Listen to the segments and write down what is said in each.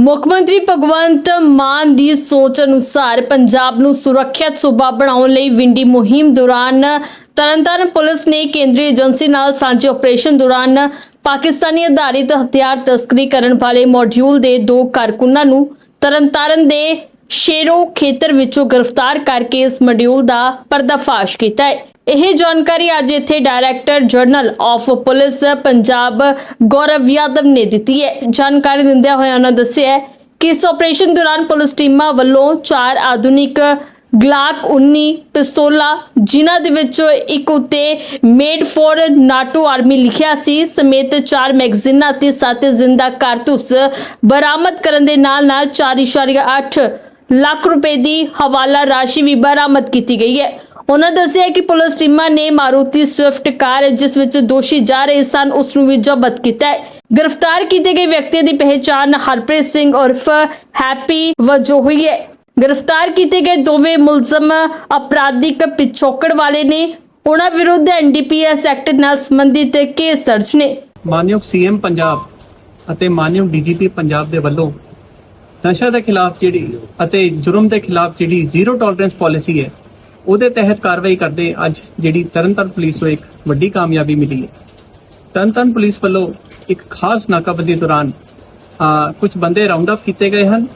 ਮੁੱਖ ਮੰਤਰੀ ਭਗਵੰਤ ਮਾਨ ਦੀ ਸੋਚ ਅਨੁਸਾਰ ਪੰਜਾਬ ਨੂੰ ਸੁਰੱਖਿਅਤ ਸੂਬਾ ਬਣਾਉਣ ਲਈ ਵਿੰਡੀ ਮੁਹਿੰਮ ਦੌਰਾਨ ਤਰਨਤਾਰਨ ਪੁਲਿਸ ਨੇ ਕੇਂਦਰੀ ਏਜੰਸੀ ਨਾਲ ਸਾਂਝੇ ਆਪਰੇਸ਼ਨ ਦੌਰਾਨ ਪਾਕਿਸਤਾਨੀ ਆਧਾਰਿਤ ਹਥਿਆਰ ਤਸਕਰੀ ਕਰਨ ਵਾਲੇ ਮੋਡਿਊਲ ਦੇ ਦੋ ਕਾਰਕੁਨਾਂ ਨੂੰ ਤਰਨਤਾਰਨ ਦੇ ਸ਼ੇਰੋ ਖੇਤਰ ਵਿੱਚੋਂ ਗ੍ਰਿਫਤਾਰ ਕਰਕੇ ਇਸ ਮੋਡਿਊਲ ਦਾ ਪਰਦਾਫਾਸ਼ ਕੀਤਾ ਹੈ। ਇਹ ਜਾਣਕਾਰੀ ਅੱਜ ਇੱਥੇ director general of police Punjab Gaurav Yadav ਨੇ ਦਿੱਤੀ ਹੈ। ਜਾਣਕਾਰੀ ਦਿੰਦਿਆਂ ਹੋਇਆ ਉਹਨਾਂ ਦੱਸਿਆ ਕਿ ਇਸ ਆਪਰੇਸ਼ਨ ਦੌਰਾਨ ਪੁਲਿਸ ਟੀਮਾਂ ਵੱਲੋਂ ਚਾਰ ਆਧੁਨਿਕ ਗਲਾਕ 19 ਪਿਸਤੌਲਾਂ, ਜਿਨ੍ਹਾਂ ਦੇ ਵਿੱਚੋਂ ਇੱਕ ਉੱਤੇ ਮੇਡ ਫੋਰ ਨਾਟੋ ਆਰਮੀ ਲਿਖਿਆ ਸੀ, ਸਮੇਤ ਚਾਰ ਮੈਗਜ਼ੀਨਾਂ ਅਤੇ ਸੱਤ ਜ਼ਿੰਦਾ ਕਾਰਤੂਸ ਬਰਾਮਦ ਕਰਨ ਦੇ ਨਾਲ-ਨਾਲ 4.8 ਲੱਖ ਰੁਪਏ ਦੀ ਹਵਾਲਾ ਰਾਸ਼ੀ ਵੀ ਬਰਾਮਦ ਕੀਤੀ ਗਈ ਹੈ। ਉਹਨਾਂ ਦੱਸਿਆ ਕਿ ਪੁਲਿਸ ਟੀਮਾਂ ਨੇ ਮਾਰੂਤੀ ਸਵਿਫਟ ਕਾਰ, ਜਿਸ ਵਿੱਚ ਦੋਸ਼ੀ ਜਾ ਰਹੇ ਸਨ, ਉਸ ਨੂੰ ਵੀ ਜ਼ਬਤ ਕੀਤਾ ਹੈ। ਗ੍ਰਿਫਤਾਰ ਕੀਤੇ ਗਏ ਵਿਅਕਤੀ ਦੀ ਪਹਿਚਾਣ ਹਰਪ੍ਰੀਤ ਸਿੰਘ ਉਰਫ ਹੈਪੀ ਵਜੋਂ ਹੋਈ ਹੈ। ਗ੍ਰਿਫਤਾਰ ਕੀਤੇ ਗਏ ਦੋਵੇਂ ਮੁਲਜ਼ਮ ਅਪਰਾਧਿਕ ਪਿਛੋਕੜ ਵਾਲੇ ਨੇ ਉਹਨਾਂ ਵਿਰੁੱਧ ਐਨਡੀਪੀਐਸ ਐਕਟ ਨਾਲ ਸੰਬੰਧਿਤ ਕੇਸ ਦਰਜ ਨੇ। ਮਾਨਯੋਗ ਸੀਐਮ ਪੰਜਾਬ ਅਤੇ ਮਾਨਯੋਗ ਡੀਜੀਪੀ ਪੰਜਾਬ ਦੇ ਵੱਲੋਂ ਨਸ਼ਾ ਦੇ ਖਿਲਾਫ ਜਿਹੜੀ ਅਤੇ ਜੁਰਮ ਦੇ ਖਿਲਾਫ ਜਿਹੜੀ ਜ਼ੀਰੋ ਟੋਲਰੈਂਸ ਪਾਲਿਸੀ ਹੈ, ਉਹਦੇ ਤਹਿਤ ਕਾਰਵਾਈ ਕਰਦੇ ਅੱਜ ਜਿਹੜੀ ਤਰਨਤਾਰਨ ਪੁਲਿਸ ਨੂੰ ਇੱਕ ਵੱਡੀ ਕਾਮਯਾਬੀ ਮਿਲੀ ਹੈ। ਤਰਨਤਾਰਨ ਪੁਲਿਸ ਵੱਲੋਂ ਇੱਕ ਖਾਸ ਨਾਕਾਬੰਦੀ ਦੌਰਾਨ ਕੁਝ ਬੰਦੇ ਰਾਉਂਡ ਅਪ ਕੀਤੇ ਗਏ ਹਨ।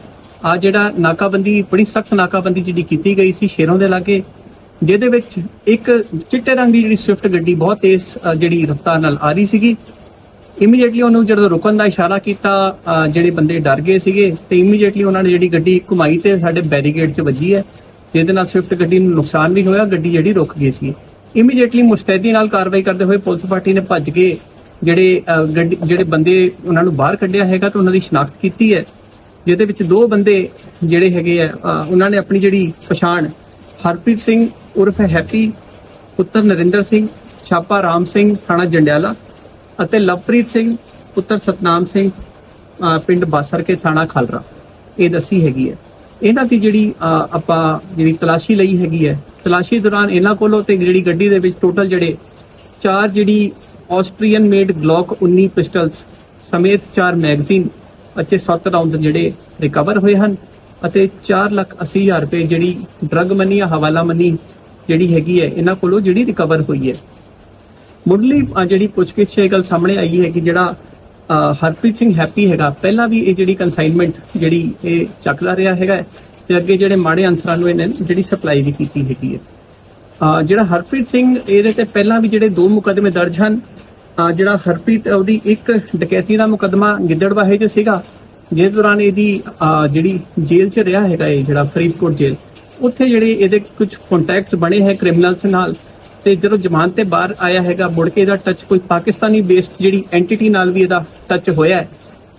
ਆ ਜਿਹੜਾ ਨਾਕਾਬੰਦੀ, ਬੜੀ ਸਖਤ ਨਾਕਾਬੰਦੀ ਜਿਹੜੀ ਕੀਤੀ ਗਈ ਸੀ ਸ਼ੇਰੋਂ ਦੇ ਲਾਗੇ, ਜਿਹਦੇ ਵਿੱਚ ਇੱਕ ਚਿੱਟੇ ਰੰਗ ਦੀ ਜਿਹੜੀ ਸਵਿਫਟ ਗੱਡੀ ਬਹੁਤ ਤੇਜ਼ ਜਿਹੜੀ ਰਫ਼ਤਾਰ ਨਾਲ ਆ ਰਹੀ ਸੀਗੀ। ਇਮੀਡੀਏਟਲੀ ਉਹਨੂੰ ਜਦੋਂ ਰੁਕਣ ਦਾ ਇਸ਼ਾਰਾ ਕੀਤਾ ਜਿਹੜੇ ਬੰਦੇ ਡਰ ਗਏ ਸੀਗੇ, ਤੇ ਇਮੀਡੀਏਟਲੀ ਉਹਨਾਂ ਨੇ ਜਿਹੜੀ ਗੱਡੀ ਘੁਮਾਈ ਤੇ ਸਾਡੇ ਬੈਰੀਕੇਡ 'ਚ ਵੱਜੀ ਹੈ, ਜਿਹਦੇ ਨਾਲ ਸਵਿਫਟ ਗੱਡੀ ਨੂੰ ਨੁਕਸਾਨ ਵੀ ਹੋਇਆ, ਗੱਡੀ ਜਿਹੜੀ ਰੁਕ ਗਈ ਸੀ। ਇਮੀਡੀਏਟਲੀ ਮੁਸਤੈਦੀ ਨਾਲ ਕਾਰਵਾਈ ਕਰਦੇ ਹੋਏ ਪੁਲਿਸ ਪਾਰਟੀ ਨੇ ਭੱਜ ਕੇ ਜਿਹੜੇ ਗੱਡੀ, ਜਿਹੜੇ ਬੰਦੇ ਉਹਨਾਂ ਨੂੰ ਬਾਹਰ ਕੱਢਿਆ ਹੈਗਾ ਤੇ ਉਹਨਾਂ ਦੀ ਸ਼ਨਾਖਤ ਕੀਤੀ ਹੈ, ਜਿਹਦੇ ਵਿੱਚ ਦੋ ਬੰਦੇ ਜਿਹੜੇ ਹੈਗੇ ਆ ਉਹਨਾਂ ਨੇ ਆਪਣੀ ਜਿਹੜੀ ਪਛਾਣ ਹਰਪ੍ਰੀਤ ਸਿੰਘ ਉਰਫ ਹੈਪੀ, ਪੁੱਤਰ ਨਰਿੰਦਰ ਸਿੰਘ, ਛਾਪਾ ਰਾਮ ਸਿੰਘ, ਥਾਣਾ ਜੰਡਿਆਲਾ ਅਤੇ ਲਵਪ੍ਰੀਤ ਸਿੰਘ, ਪੁੱਤਰ ਸਤਨਾਮ ਸਿੰਘ ਪਿੰਡ ਬਾਸਰ ਕੇ ਥਾਣਾ ਖਾਲਰਾ। ਇਹ ਦੱਸੀ ਹੈਗੀ ਹੈ। ਇਹਨਾਂ ਦੀ ਜਿਹੜੀ ਆਪਾਂ ਜਿਹੜੀ ਤਲਾਸ਼ੀ ਲਈ ਹੈਗੀ ਹੈ, ਤਲਾਸ਼ੀ ਦੌਰਾਨ ਇਹਨਾਂ ਕੋਲੋਂ ਤੇ ਜਿਹੜੀ ਗੱਡੀ ਦੇ ਵਿੱਚ ਟੋਟਲ ਜਿਹੜੇ ਚਾਰ ਜਿਹੜੀ ਆਸਟਰੀਅਨ ਮੇਡ ਗਲੌਕ 19 ਪਿਸਟਲਸ ਸਮੇਤ ਚਾਰ ਮੈਗਜ਼ੀਨ ਅਤੇ 7 ਰਾਉਂਡ ਜਿਹੜੇ ਰਿਕਵਰ ਹੋਏ ਹਨ ਅਤੇ 4 ਲੱਖ 80 ਹਜ਼ਾਰ ਰੁਪਏ ਜਿਹੜੀ ਡਰਗ ਮਨੀ ਜਾਂ ਹਵਾਲਾ ਮਨੀ ਜਿਹੜੀ ਹੈਗੀ ਹੈ, ਇਹਨਾਂ ਕੋਲੋਂ ਜਿਹੜੀ ਰਿਕਵਰ ਹੋਈ ਹੈ। ਮੁੱਢਲੀ ਜਿਹੜੀ ਪੁੱਛਗਿੱਛ ਇਹ ਗੱਲ ਸਾਹਮਣੇ ਆਈ ਹੈ ਕਿ ਜਿਹੜਾ ਹਰਪ੍ਰੀਤ ਸਿੰਘ ਹੈਪੀ ਹੈਗਾ, ਪਹਿਲਾਂ ਵੀ ਇਹ ਜਿਹੜੀ ਕਨਸਾਈਨਮੈਂਟ ਜਿਹੜੀ ਇਹ ਚੱਕਦਾ ਰਿਹਾ ਹੈਗਾ ਤੇ ਅੱਗੇ ਜਿਹੜੇ ਮਾੜੇ ਅਨਸਰਾਂ ਨੂੰ ਇਹਨੇ ਜਿਹੜੀ ਸਪਲਾਈ ਵੀ ਕੀਤੀ ਹੈਗੀ ਹੈ। ਜਿਹੜਾ ਹਰਪ੍ਰੀਤ ਸਿੰਘ, ਇਹਦੇ ਤੇ ਪਹਿਲਾਂ ਵੀ ਜਿਹੜੇ ਦੋ ਮੁਕਦਮੇ ਦਰਜ ਹਨ। ਜਿਹੜਾ ਹਰਪ੍ਰੀਤ, ਉਹਦੀ ਇੱਕ ਡਕੈਤੀ ਦਾ ਮੁਕਦਮਾ ਗਿੱਦੜਵਾਹੇ 'ਚ ਸੀਗਾ ਜਿਸ ਦੌਰਾਨ ਇਹਦੀ ਜਿਹੜੀ ਜੇਲ੍ਹ 'ਚ ਰਿਹਾ ਹੈਗਾ ਇਹ ਜਿਹੜਾ ਫਰੀਦਕੋਟ ਜੇਲ੍ਹ, ਉੱਥੇ ਜਿਹੜੇ ਇਹਦੇ ਕੁਝ ਕੰਟੈਕਟਸ ਬਣੇ ਹੈ ਕ੍ਰਿਮੀਨਲਸ ਨਾਲ। ਤੇ ਜਦੋਂ ਜ਼ਮਾਨਤ ਤੇ ਬਾਹਰ ਆਇਆ ਹੈਗਾ ਮੁੜ ਕੇ ਇਹਦਾ ਟੱਚ ਕੋਈ ਪਾਕਿਸਤਾਨੀ ਬੇਸਡ ਜਿਹੜੀ ਐਂਟੀਟੀ ਨਾਲ ਵੀ ਇਹਦਾ ਟੱਚ ਹੋਇਆ ਹੈ।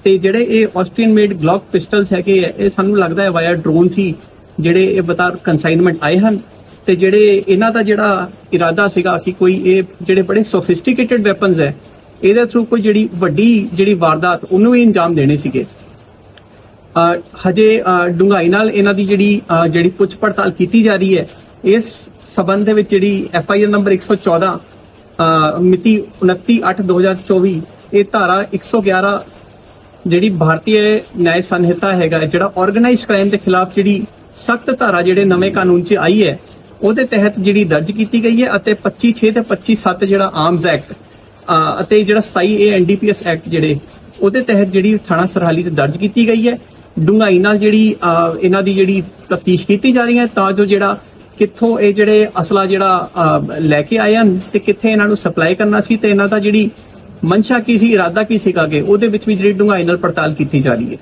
ਤੇ ਜਿਹੜੇ ਇਹ ਆਸਟਰੀਅਨ ਮੇਡ ਗਲੌਕ ਪਿਸਟਲਸ ਹੈਗੇ ਆ ਇਹ ਸਾਨੂੰ ਲੱਗਦਾ ਹੈ ਵਾਇਆ ਡਰੋਨ ਸੀ ਜਿਹੜੇ ਇਹ ਬਤਾ ਕਨਸਾਈਨਮੈਂਟ ਆਏ ਹਨ। ਤੇ ਜਿਹੜੇ ਇਹਨਾਂ ਦਾ ਜਿਹੜਾ ਇਰਾਦਾ ਸੀਗਾ ਕਿ ਕੋਈ ਇਹ ਜਿਹੜੇ ਬੜੇ ਸੋਫਿਸਟੀਕੇਟਿਡ ਵੈਪਨਸ ਹੈ ਇਹਦੇ ਥਰੂ ਕੋਈ ਜਿਹੜੀ ਵੱਡੀ ਜਿਹੜੀ ਵਾਰਦਾਤ ਉਹਨੂੰ ਵੀ ਅੰਜਾਮ ਦੇਣੇ ਸੀਗੇ। ਹਜੇ ਅ, ਡੂੰਘਾਈ ਨਾਲ ਇਹਨਾਂ ਦੀ ਜਿਹੜੀ ਜਿਹੜੀ ਪੁੱਛ ਪੜਤਾਲ ਕੀਤੀ ਜਾ ਰਹੀ ਹੈ ਇਸ ਸਬੰਧ ਦੇ ਵਿੱਚ ਜਿਹੜੀ ਐਫ ਆਈ ਆਰ ਨੰਬਰ 114 ਅ, ਮਿਤੀ 29/8/2024 ਇਹ ਧਾਰਾ 111 ਜਿਹੜੀ ਭਾਰਤੀ ਨਿਆਂ ਸੰਹਿਤਾ ਹੈਗਾ ਜਿਹੜਾ ਆਰਗੇਨਾਈਜ਼ਡ ਕ੍ਰਾਈਮ ਦੇ ਖਿਲਾਫ ਜਿਹੜੀ ਸਖਤ ਧਾਰਾ ਜਿਹੜੇ ਨਵੇਂ ਕਾਨੂੰਨ 'ਚ ਆਈ ਹੈ ਉਹਦੇ ਤਹਿਤ ਜਿਹੜੀ ਦਰਜ ਕੀਤੀ ਗਈ ਹੈ ਅਤੇ 25 6 ਤੇ 25 7 ਜਿਹੜਾ ਆਰਮਸ ਐਕਟ ਅਤੇ ਜਿਹੜਾ 27 ਏ ਐਨਡੀਪੀਐਸ ਐਕਟ ਜਿਹੜੇ ਉਹਦੇ ਤਹਿਤ ਜਿਹੜੀ ਥਾਣਾ ਸਰਹਾਲੀ ਤੇ ਦਰਜ ਕੀਤੀ ਗਈ ਹੈ। ਡੂੰਘਾਈ ਨਾਲ ਜਿਹੜੀ ਇਹਨਾਂ ਦੀ ਜਿਹੜੀ ਤਫਤੀਸ਼ ਕੀਤੀ ਜਾ ਰਹੀ ਹੈ ਤਾਂ ਜੋ ਜਿਹੜਾ ਕਿੱਥੋਂ ਇਹ ਜਿਹੜੇ ਅਸਲਾ ਜਿਹੜਾ ਲੈ ਕੇ ਆਏ ਹਨ ਤੇ ਕਿੱਥੇ ਇਹਨਾਂ ਨੂੰ ਸਪਲਾਈ ਕਰਨਾ ਸੀ ਤੇ ਇਹਨਾਂ ਦਾ ਜਿਹੜੀ ਮਨਸ਼ਾ ਕੀ ਸੀ, ਇਰਾਦਾ ਕੀ ਸੀਗਾ ਕਿ ਉਹਦੇ ਵਿੱਚ ਵੀ ਜਿਹੜੀ ਡੂੰਘਾਈ ਨਾਲ ਪੜਤਾਲ ਕੀਤੀ ਜਾ ਰਹੀ ਹੈ।